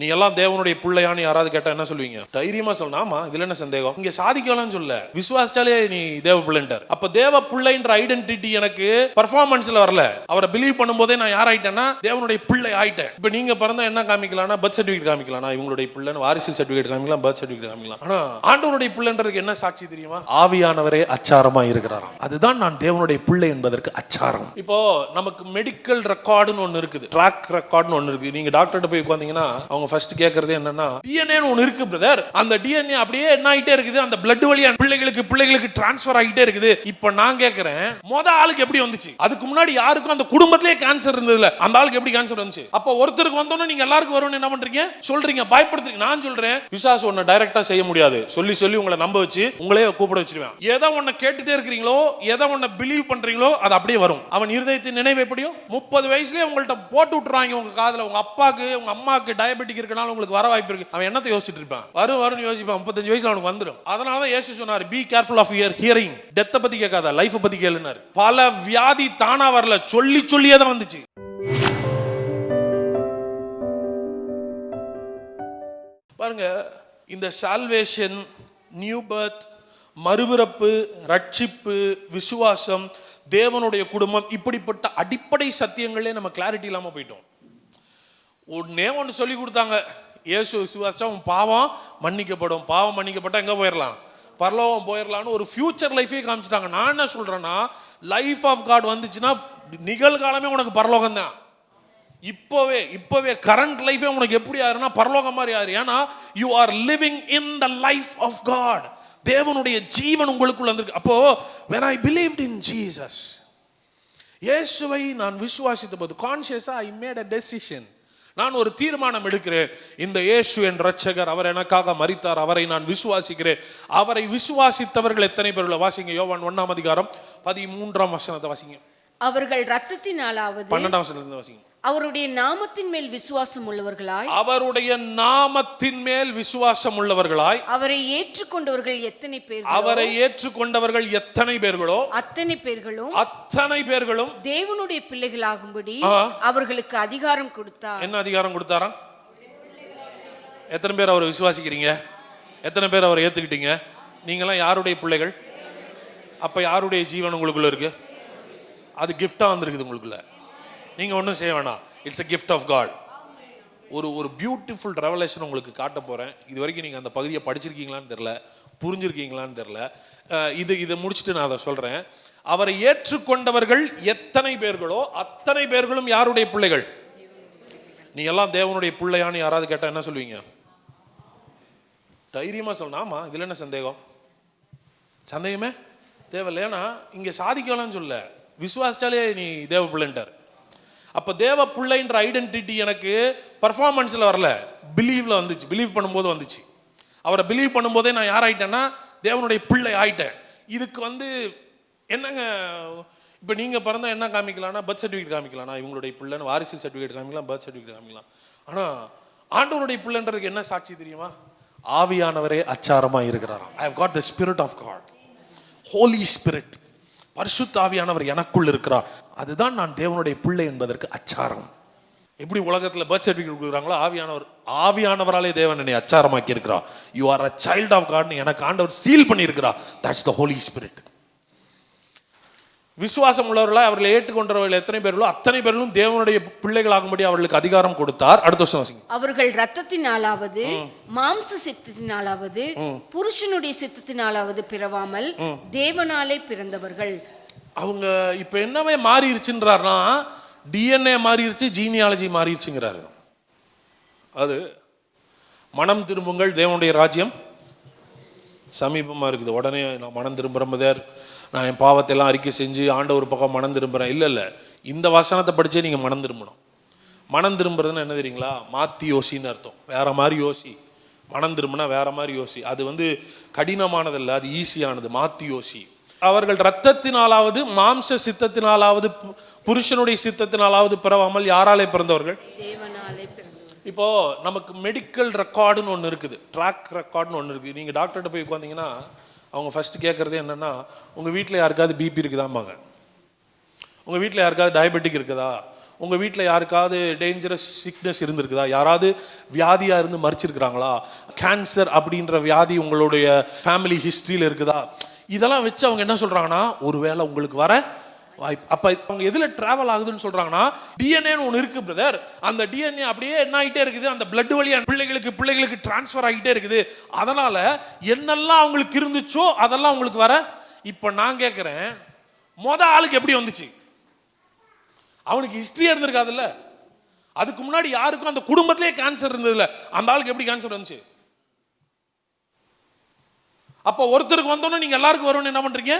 நீ எல்லாம் தேவனுடைய பிள்ளையான்னு யாராவது கேட்டா என்ன சொல்லுவீங்க? தைரியமா சொல்லணும் ஆமா இதுல என்ன சந்தேகம்? இங்க சாதிக்கலாம்னு சொல்ல. விசுவாசிச்சாலே நீ தேவ பிள்ளைன்றார் அப்ப தேவ பிள்ளைன்ற ஐடென்டிட்டி எனக்கு பர்ஃபார்மன்ஸ்ல வரல. அவரை பிலீவ் பண்ணும்போதே நான் யார் ஆயிட்டேன்னா தேவனுடைய பிள்ளை ஆயிட்டேன். இப்ப நீங்க பிறந்தா என்ன காமிக்கலாம்னா பர்த் சர்டிபிகேட் காமிக்கலாம் நான் இவங்களுடைய பிள்ளைன்னு வாரிசு சர்டிபிகேட் காமிக்கலாம் பர்த் சர்டிபிகேட் காமிக்கலாம். ஆனா ஆண்டவருடைய பிள்ளைன்றதுக்கு என்ன சாட்சி தெரியுமா? ஆவியானவரே அச்சாரமா இருக்கிறாராம் அதுதான் நான் தேவனுடைய பிள்ளை என்பதற்கு அச்சாரம். இப்போ நமக்கு மெடிக்கல் ரெக்கார்டுன்னு ஒன்னு இருக்குது. ட்ராக் ரெக்கார்டுன்னு ஒன்னு இருக்கு. நீங்க டாக்டர்கிட்ட போய் உட்காந்தீங்கன்னா அவங்க ஃபர்ஸ்ட் கேட்கறது என்னன்னா டிஎன்ஏ ஒன்னு இருக்கு பிரதர் அந்த டிஎன்ஏ அப்படியே என்ன ஆகிட்டே இருக்குது அந்த பிளட் வழியா பிள்ளைகளுக்கு பிள்ளைகளுக்கு டிரான்ஸ்ஃபர் ஆகிட்டே இருக்குது. இப்போ நான் கேட்கறேன் மொத ஆளுக்கு எப்படி வந்துச்சு? அதுக்கு முன்னாடி யாருக்கும் அந்த குடும்பத்திலே கேன்சர் இருந்ததுல அந்த ஆளுக்கு எப்படி கேன்சர் வந்துச்சு? அப்போ ஒருத்தருக்கு வந்தோன்னு நீங்க எல்லாருக்கும் வரும்னு என்ன பண்றீங்க? சொல்றீங்க பயப்படுத்துறீங்க. நான் சொல்றேன் விசாஸ் ஒன்னு டைரக்டா செய்ய முடியாது. சொல்லி சொல்லி உங்களை நம்ப வச்சு உங்களே கூப்பிட வச்சிருவேன். எதை ஒன்ன கேட்டுட்டே இருக்கிறீங்களோ எதை ஒன்ன பிலீவ் பண்றீங்களோ அது அப்படியே வரும். அவன் இருதயத்தின் நினைவு எப்படியோ? முப்பது வயசுலயே உங்கள்ட்ட போட்டு விட்டுறாங்க உங்க காதல. உங்க அப்பாக்கு உங்க அம்மாக்கு டயபெட்டிக் இருக்கனால உங்களுக்கு வர வாய்ப்பு இருக்கு. அவன் என்னத்தை யோசிச்சுட்டு இருப்பான்? வரும் வரும்னு யோசிப்பான். முப்பத்தஞ்சு வயசுல அவனுக்கு வந்துடும் அதனால தான் இயேசு சொன்னார் be careful of your hearing டெத்தை பத்தி கேட்காத லைஃப் பத்தி கேளுனாரு பல வியாதி தானா வரல. சொல்லி சொல்லியே தான் வந்துச்சு. பாருங்க இந்த சால்வேஷன் நியூ பர்த் மறுபிறப்பு ரட்சிப்பு விசுவாசம் தேவனுடைய குடும்பம் இப்படிப்பட்ட அடிப்படை சத்தியங்களே நம்ம கிளாரிட்டி இல்லாமல் போயிட்டோம். ஒன்னே ஒன்று சொல்லி கொடுத்தாங்க. இயேசு விசுவாசம் உன் பாவம் மன்னிக்கப்படும். பாவம் மன்னிக்கப்பட்டால் எங்கே போயிடலாம் பரலோகம் போயிடலான்னு ஒரு ஃபியூச்சர் லைஃபே காமிச்சிட்டாங்க. நான் என்ன சொல்கிறேன்னா லைஃப் ஆஃப் காட் வந்துச்சுன்னா நிகழ்காலமே உனக்கு பரலோகம் தான். இப்போவே இப்போவே கரண்ட் லைஃபே உனக்கு எப்படி ஆறுனா பரலோகம் மாதிரி ஆறு ஏன்னா you are living in the life of God தேவனுடைய ஜீவன் உங்களுக்குள்ள வந்திருக்கு. அப்போ when I believe in Jesus இயேசுவை நான் விசுவாசித்த போது கான்சியஸா ஐ மேட் அ டெசிஷன் நான் ஒரு தீர்மானம் எடுக்கிறேன். இந்த இயேசு என் ரட்சகர் அவர் எனக்காக மறித்தார் அவரை நான் விசுவாசிக்கிறேன். அவரை விசுவாசித்தவர்கள் எத்தனை பேர் உள்ள? வாசிங்க யோவான் ஒன்னாம் அதிகாரம் பதிமூன்றாம் வசனத்தை வாசிங்க. அவர்கள் ரத்தத்தினாலாவது பன்னெண்டாம் வசனத்தை வாசிங்க. அவருடைய நாமத்தின் மேல் விசுவாசம் உள்ளவர்களாய் அவருடைய நாமத்தின் மேல் விசுவாசம் உள்ளவர்களாய் அவரை ஏற்றுக்கொண்டவர்கள் எத்தனை பேர் அவரை ஏற்றுக்கொண்டவர்கள் எத்தனை பேர்களோ அத்தனை பேர்களும் அத்தனை பேர்களும் தேவனுடைய பிள்ளைகளாகும்படி. அவர்களுக்கு அதிகாரம் கொடுத்தார். என்ன அதிகாரம் கொடுத்தாராம்? எத்தனை பேர் அவரை விசுவாசிக்கிறீங்க? எத்தனை பேர் அவரை ஏத்துக்கிட்டீங்க? நீங்களாம் யாருடைய பிள்ளைகள்? அப்ப யாருடைய ஜீவன் உங்களுக்குள்ள இருக்கு? அது கிஃப்டாக வந்திருக்குது உங்களுக்குள்ள. நீங்கள் ஒன்றும் செய்ய வேணாம். It's a gift of God ஒரு ஒரு பியூட்டிஃபுல் ரெவலேஷன் உங்களுக்கு காட்ட போகிறேன் இது வரைக்கும் நீங்கள் அந்த பகுதியை படிச்சிருக்கீங்களான்னு தெரில புரிஞ்சிருக்கீங்களான்னு தெரில இது இதை முடிச்சுட்டு நான் அதை சொல்கிறேன் அவரை ஏற்றுக்கொண்டவர்கள் எத்தனை பேர்களோ அத்தனை பேர்களும் யாருடைய பிள்ளைகள்? நீ எல்லாம் தேவனுடைய பிள்ளையான்னு யாராவது கேட்டால் என்ன சொல்லுவீங்க? தைரியமாக சொல்லணும் இதில் என்ன சந்தேகம்? சந்தேகமே? தேவையில்லை ஏன்னா இங்கே சாதிக்கலாம்னு சொல்ல விசுவாசிச்சாலே நீ தேவ பிள்ளைன்ட்டார் அப்போ தேவ பிள்ளைன்ற ஐடென்டிட்டி எனக்கு பர்ஃபார்மன்ஸில் வரல. பிலீவ்ல வந்துச்சு. பிலீவ் பண்ணும்போது வந்துச்சு. அவரை பிலீவ் பண்ணும்போதே நான் யார் ஆயிட்டேன்னா தேவனுடைய பிள்ளை ஆயிட்டேன். இதுக்கு வந்து என்னங்க இப்போ நீங்கள் பிறந்தா என்ன காமிக்கலாம்னா பர்த் சர்டிஃபிகேட் காமிக்கலாம். இவங்களுடைய பிள்ளைன்னு வாரிசு சர்டிஃபிகேட் காமிக்கலாம் பர்த் சர்டிஃபிகேட் காமிக்கலாம். ஆனால் ஆண்டவருடைய பிள்ளைன்றதுக்கு என்ன சாட்சி தெரியுமா? ஆவியானவரே அச்சாரமாக இருக்கிறாராம். I have got the spirit of God holy spirit பரிசுத்தாவியானவர் எனக்குள் இருக்கிறார். அதுதான் நான் தேவனுடைய பிள்ளை என்பதற்கு அச்சாரம். எப்படி உலகத்தில் பர்த் சர்டிஃபிகேட் கொடுக்குறாங்களோ ஆவியானவர் ஆவியானவராலே தேவன் என்னை அச்சாரமாக்கி இருக்கிறார் you are a child of காட்னு எனக்கு ஆண்டவர் சீல் பண்ணியிருக்கிறார். தட்ஸ் த ஹோலி ஸ்பிரிட் விசுவாசம் உள்ளவர்களா அவர்களை ஏற்றுக்கொண்டவர்கள் எத்தனை பேர்களோ அத்தனை பேர்களும் தேவனுடைய பிள்ளைகளாகும்படி அவர்களுக்கு அதிகாரம் கொடுத்தார். அடுத்த வருஷம் அவர்கள் ரத்தத்தினாலாவது மாம்ச சித்தத்தினாலாவது புருஷனுடைய சித்தத்தினாலாவது பிறவாமல் தேவனாலே பிறந்தவர்கள். அவங்க இப்ப என்னவே மாறிடுச்சுன்றாருன்னா டிஎன்ஏ மாறிடுச்சு ஜீனியாலஜி மாறிடுச்சுங்கிறாரு அது மனம் திரும்புங்கள் தேவனுடைய ராஜ்யம் சமீபமா இருக்குது. உடனே நான் மனம் திரும்புகிறேன் மதர் நான் என் பாவத்தை எல்லாம் அறிக்கை செஞ்சு ஆண்டவர் பக்கம் மனம் திரும்புகிறேன் இல்லை இல்லை. இந்த வசனத்தை படிச்சே நீங்கள் மனம் திரும்பணும். மனம் திரும்புறதுன்னு என்ன தெரியுங்களா? மாத்தி யோசின்னு அர்த்தம். வேற மாதிரி யோசி. மனம் திரும்பினா வேற மாதிரி யோசி. அது வந்து கடினமானதல்ல அது ஈஸியானது. மாத்தி யோசி. அவர்கள் ரத்தத்தினாலாவது மாம்ச சித்தத்தினாலாவது புருஷனுடைய சித்தத்தினாலாவது பிறவாமல் யாராலே பிறந்தவர்கள்? இப்போ நமக்கு மெடிக்கல் ரெக்கார்டுன்னு ஒன்று இருக்குது. ட்ராக் ரெக்கார்டுன்னு ஒன்று இருக்குது நீங்கள் டாக்டர்கிட்ட போய் உட்காந்தீங்கன்னா அவங்க ஃபஸ்ட்டு கேட்குறது என்னென்னா உங்கள் வீட்டில் யாருக்காவது பிபி இருக்குதாம்பாங்க உங்கள் வீட்டில் யாருக்காவது டயபெட்டிக் இருக்குதா? உங்கள் வீட்டில் யாருக்காவது டேஞ்சரஸ் சிக்னஸ் இருந்திருக்குதா? யாராவது வியாதியாக இருந்து மறிச்சிருக்கிறாங்களா கேன்சர் அப்படின்ற வியாதி உங்களுடைய ஃபேமிலி ஹிஸ்ட்ரியில் இருக்குதா? இதெல்லாம் வச்சு அவங்க என்ன சொல்கிறாங்கன்னா ஒருவேளை உங்களுக்கு வர வாய்ப்பு. அப்போ அவங்க எதில் ட்ராவல் ஆகுதுன்னு சொல்கிறாங்கன்னா டிஎன்ஏன்னு ஒன்று இருக்குது பிரதர் அந்த டிஎன்ஏ அப்படியே என்ன ஆகிட்டே இருக்குது? அந்த பிளட் வழியாக பிள்ளைகளுக்கு பிள்ளைகளுக்கு டிரான்ஸ்ஃபர் ஆகிட்டே இருக்குது. அதனால் என்னெல்லாம் அவங்களுக்கு இருந்துச்சோ அதெல்லாம் அவங்களுக்கு வர? இப்போ நான் கேட்குறேன் மொதல் ஆளுக்கு எப்படி வந்துச்சு? அவனுக்கு ஹிஸ்ட்ரியாக இருந்திருக்காதுல்ல? அதுக்கு முன்னாடி யாருக்கும் அந்த குடும்பத்திலே கேன்சர் இருந்ததுல அந்த ஆளுக்கு எப்படி கேன்சர் வந்துச்சு? அப்போ ஒருத்தருக்கு வந்தோன்னே நீங்கள் எல்லாருக்கும் வரும்னு என்ன பண்ணுறீங்க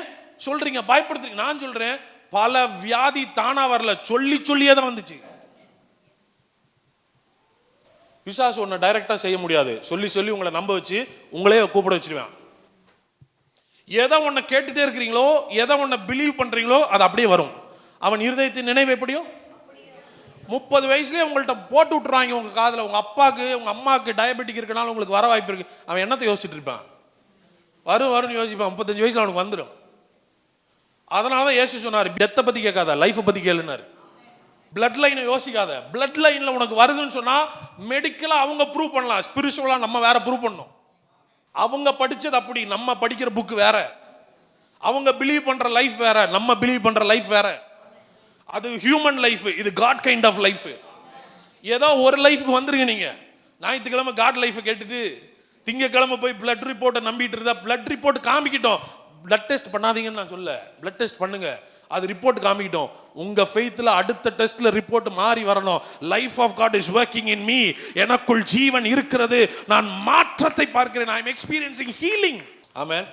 சொல்றீங்க. பயப்படுத்துறீங்க. நான் சொல்றேன் பல வியாதி தானா வரல. சொல்லி சொல்லியே தான் வந்துச்சு. பிசாசு ஒன்று டைரக்டா செய்ய முடியாது. சொல்லி சொல்லி உங்களை நம்ப வச்சு உங்களே கூப்பிட வச்சிருவேன். எதை ஒன்றை கேட்டுட்டே இருக்கிறீங்களோ எதை ஒன்றை பிலீவ் பண்றீங்களோ அது அப்படியே வரும். அவன் இருதயத்தின் நினைவு எப்படியோ? முப்பது வயசுலேயே உங்கள்கிட்ட போட்டு விட்டுறாங்க உங்க காதில் உங்க அப்பாவுக்கு உங்க அம்மாக்கு டயபெட்டிக் இருக்கனால உங்களுக்கு வர வாய்ப்பு இருக்கு. அவன் என்னத்தை யோசிச்சுட்டு இருப்பான்? வரும் வரும்னு யோசிப்பான். முப்பத்தஞ்சு வயசுல அவனுக்கு வந்துடும் அதனால தான் ஏசு சொன்னார் டெத்தை பற்றி கேட்காத லைஃப்பை பற்றி கேளுனார் பிளட் லைனை யோசிக்காத. பிளட் லைனில் உனக்கு வருதுன்னு சொன்னால் மெடிக்கலாக அவங்க ப்ரூவ் பண்ணலாம். ஸ்பிரிச்சுவலாக நம்ம வேற ப்ரூவ் பண்ணோம் அவங்க படித்தது அப்படி நம்ம படிக்கிற புக்கு வேற. அவங்க பிலீவ் பண்ணுற லைஃப் வேற. நம்ம பிலீவ் பண்ணுற லைஃப் வேற. அது ஹியூமன் லைஃப் இது காட் கைண்ட் ஆஃப் லைஃப் ஏதோ ஒரு லைஃப்க்கு வந்துருங்க நீங்கள் ஞாயிற்றுக்கிழமை காட் லைஃப்பை கேட்டுட்டு திங்கக்கிழமை போய் பிளட் ரிப்போர்ட்டை நம்பிட்டு இருந்தா பிளட் ரிப்போர்ட் காமிக்கிட்டோம். பிளட் டெஸ்ட் பண்ணாதீங்கன்னு நான் சொல்ல பிளட் டெஸ்ட் பண்ணுங்க. அது ரிப்போர்ட் காமிக்கிட்டோம். உங்க ஃபெய்த்ல அடுத்த டெஸ்ட்ல ரிப்போர்ட் மாறி வரணும். Life of God is working in me எனக்குள் ஜீவன் இருக்கிறது. நான் மாற்றத்தை பார்க்கிறேன். I am experiencing healing amen